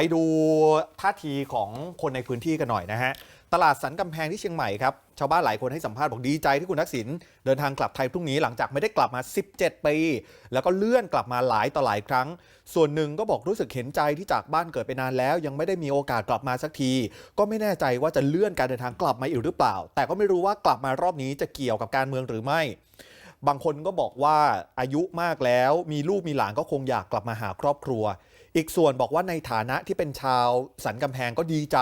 ไปดูท่าทีของคนในพื้นที่กันหน่อยนะฮะ ตลาดสันกำแพงที่เชียงใหม่ครับ ชาวบ้านหลายคนให้สัมภาษณ์บอกดีใจที่คุณทักษิณเดินทางกลับไทยพรุ่งนี้หลังจากไม่ได้กลับมา 17 ปี แล้วก็เลื่อนกลับมาหลายต่อหลายครั้ง ส่วนหนึ่งก็บอกรู้สึกเห็นใจที่จากบ้านเกิดไปนานแล้ว ยังไม่ได้มีโอกาสกลับมาสักที ก็ไม่แน่ใจว่าจะเลื่อนการเดินทางกลับมาอีกหรือเปล่า แต่ก็ไม่รู้ว่ากลับมารอบนี้จะเกี่ยวกับการเมืองหรือไม่ บางคนก็บอกว่าอายุมากแล้ว มีลูกมีหลานก็คงอยากกลับมาหาครอบครัว อีกส่วนบอกว่าในฐานะที่เป็นชาวสันกำแพงก็ดีใจ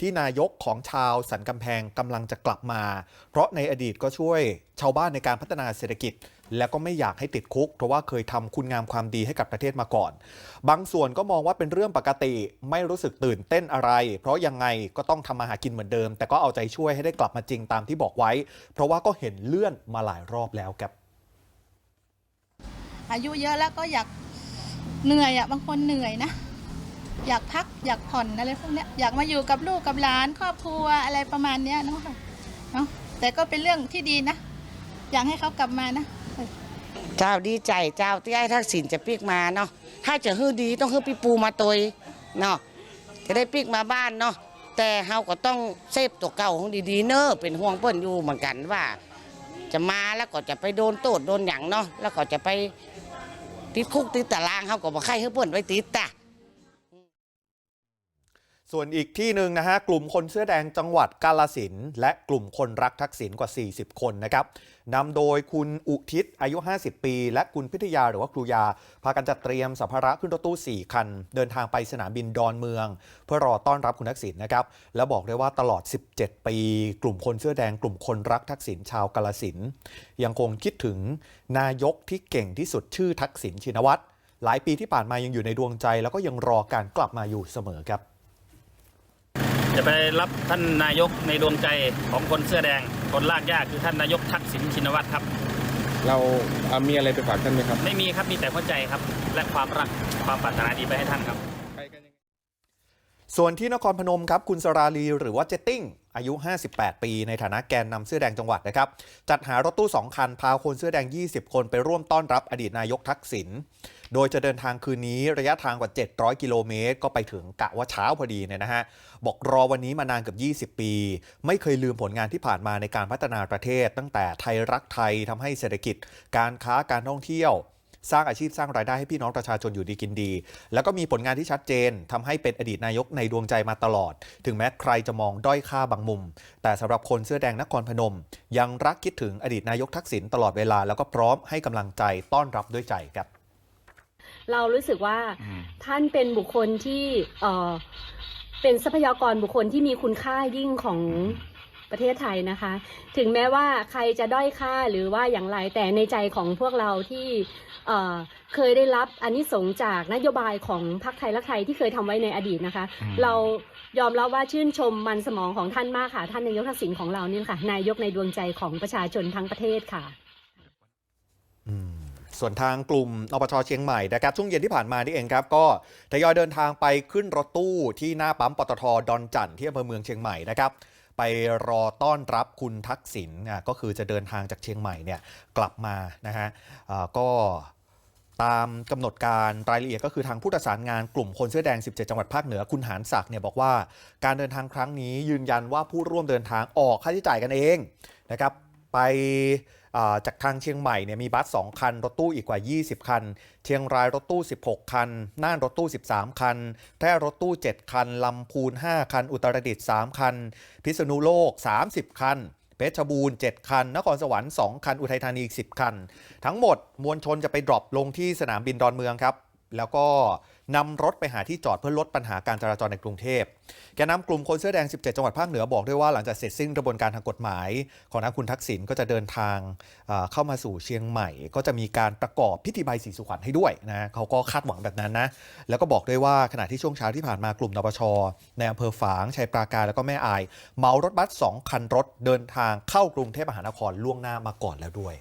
ที่นายกของชาวสันกำแพงกำลังจะกลับมา เพราะในอดีตก็ช่วย ชาวบ้านในการพัฒนาเศรษฐกิจ แล้วก็ไม่อยากให้ติดคุก เพราะว่าเคยทำคุณงามความดีให้กับประเทศมาก่อน บางส่วนก็มองว่าเป็นเรื่องปกติไม่รู้สึกตื่นเต้นอะไร เพราะยังไงก็ต้องทำมาหากินเหมือนเดิม แต่ก็เอาใจช่วยให้ได้กลับมาจริงตามที่บอกไว้ เพราะว่าก็เห็นเลื่อนมาหลายรอบแล้วครับอายุเยอะแล้วก็อยากเหนื่อยอะบางคนเหนื่อยนะ อยากพักอยากผ่อนอะไรพวกนี้อยากมาอยู่กับลูกกับหลานครอบครัวอะไรประมาณเนี้ยเนาะคะเนาะแต่ก็เป็นเรื่องที่ดีนะ อยากให้เขากลับมานะ เจ้าดีใจเจ้าที่ไอ้ทักษิณจะปิกมาเนาะถ้าจะฮื้อดีต้องฮื้อพี่ปูมาตวยเนาะจะได้ปิกมาบ้านเนาะแต่เฮาก็ต้องเซฟตัวเก่าของดีๆเนอะเป็นห่วงเปิ้นอยู่เหมือนกันว่า จะมาแล้วก็จะไปโดนโตดโดนหยังเนาะแล้วก็จะไปติดคุกติดตารางเฮาก็บ่ใครให้เปิ้นไว้ติดตะ ส่วนอีกที่หนึ่งนะฮะกลุ่มคนเสื้อแดงจังหวัดกาลสินและกลุ่มคนรักทักษิณกว่า 40 คนนะครับนำโดยคุณอุทิศอายุ 50 ปี และคุณพิทยาหรือว่าครูยา พากันจัดเตรียมสัมภาระขึ้นรถตู้ 4 คัน เดินทางไปสนามบินดอนเมือง เพื่อรอต้อนรับคุณทักษิณนะครับ แล้วบอกได้ว่าตลอด 17 ปี กลุ่มคนเสื้อแดงกลุ่มคนรักทักษิณชาวกาลสินยังคงคิดถึงนายกที่เก่งที่สุดชื่อทักษิณชินวัตรหลายปีที่ผ่านมายังอยู่ในดวงใจ แล้วก็ยังรอการกลับมาอยู่เสมอครับ จะไปรับท่านนายกในดวงใจของคนเสื้อแดง คนลากยากคือท่านนายกทักษิณชินวัตรครับ เราเอ่อมีอะไรไปฝากท่านไหมครับ ไม่มีครับมีแต่หัวใจครับ และความรักความปรารถนาดีไปให้ท่านครับ ส่วนที่นครพนมครับคุณสราลีหรือว่าเจตติ้งอายุ 58 ปี ในฐานะแกนนำเสื้อแดงจังหวัดนะครับ จัดหารถตู้ 2 คัน พาคนเสื้อแดง 20 คนไปร่วมต้อนรับอดีตนายกทักษิณ โดยจะเดินทางคืนนี้ระยะทางกว่า 700 กิโลเมตร ก็ไปถึงกะว่าเช้าพอดีเนี่ยนะฮะ บอกรอวันนี้มานานเกือบ20 ปี ไม่เคยลืมผลงานที่ผ่านมาในการพัฒนาประเทศ ตั้งแต่ไทยรักไทยทำให้เศรษฐกิจ การค้าการท่องเที่ยวสร้างอาชีพสร้างรายได้ให้พี่น้องประชาชนอยู่ดีกินดี แล้วก็มีผลงานที่ชัดเจนทำให้เป็นอดีตนายกในดวงใจมาตลอด ถึงแม้ใครจะมองด้อยค่าบางมุม แต่สำหรับคนเสื้อแดงนครพนม ยังรักคิดถึงอดีตนายกทักษิณตลอดเวลาแล้วก็พร้อมให้กำลังใจต้อนรับด้วยใจครับ เรารู้สึกว่าท่านเป็นบุคคลที่เอ่อเป็นทรัพยากรบุคคลที่มีคุณค่ายิ่งของประเทศไทยนะคะ ถึงแม้ว่าใครจะด้อยค่าหรือว่าอย่างไรแต่ในใจของพวกเราที่เอ่อเคยได้รับอานิสงส์จากนโยบายของพรรคไทยรักไทยที่เคยทำไว้ในอดีตนะคะ เรายอมรับว่าชื่นชมมันสมองของท่านมากค่ะ ท่านนายกทักษิณของเราเนี่ยค่ะ นายกในดวงใจของประชาชนทั้งประเทศค่ะอืม ส่วนทางกลุ่มนปชเชียงใหม่นะครับช่วงเย็นที่ผ่านมานี่เองครับ ก็ทยอยเดินทางไปขึ้นรถตู้ที่หน้าปั๊มปตทดอนจันทร์ที่อำเภอเมืองเชียงใหม่นะครับไปรอต้อนรับคุณทักษิณอะก็คือจะเดินทางจากเชียงใหม่เนี่ยกลับมานะฮะก็ตามกำหนดการรายละเอียดก็คือทางผู้ประสานงานกลุ่มคนเสื้อแดง 17 จังหวัดภาคเหนือคุณหานศักดิ์เนี่ยบอกว่าการเดินทางครั้งนี้ยืนยันว่าผู้ร่วมเดินทางออกค่าใช้จ่ายกันเองนะครับไป จากทางเชียงใหม่เนี่ยมีบัส 2 คัน รถตู้อีกกว่า 20 คัน เชียงรายรถตู้ 16 คัน น่านรถตู้ 13 คัน แพร่รถตู้ 7 คัน ลำพูน 5 คัน อุตรดิตถ์ 3 คัน พิษณุโลก 30 คัน เพชรบูรณ์ 7 คัน นครสวรรค์ 2 คัน อุทัยธานีอีก 10 คัน ทั้งหมดมวลชนจะไปดรอปลงที่สนามบินดอนเมืองครับ แล้วก็นำรถไปหาที่จอดเพื่อลดปัญหาการจราจรในกรุงเทพ แกนนำกลุ่มคนเสื้อแดง 17 จังหวัดภาคเหนือบอกด้วยว่าหลังจากเสร็จสิ้นกระบวนการทางกฎหมาย ของทางคุณทักษิณก็จะเดินทางเอ่อเข้ามาสู่เชียงใหม่ ก็จะมีการประกอบพิธีใบสีสุขวัญให้ด้วยนะเขาก็คาดหวังแบบนั้นนะ แล้วก็บอกด้วยว่าขณะที่ช่วงเช้าที่ผ่านมากลุ่มนปช ในอำเภอฝางชัยปราการแล้วก็แม่อายเมารถบัส2คันรถเดินทางเข้ากรุงเทพมหานครล่วงหน้ามาก่อนแล้วด้วย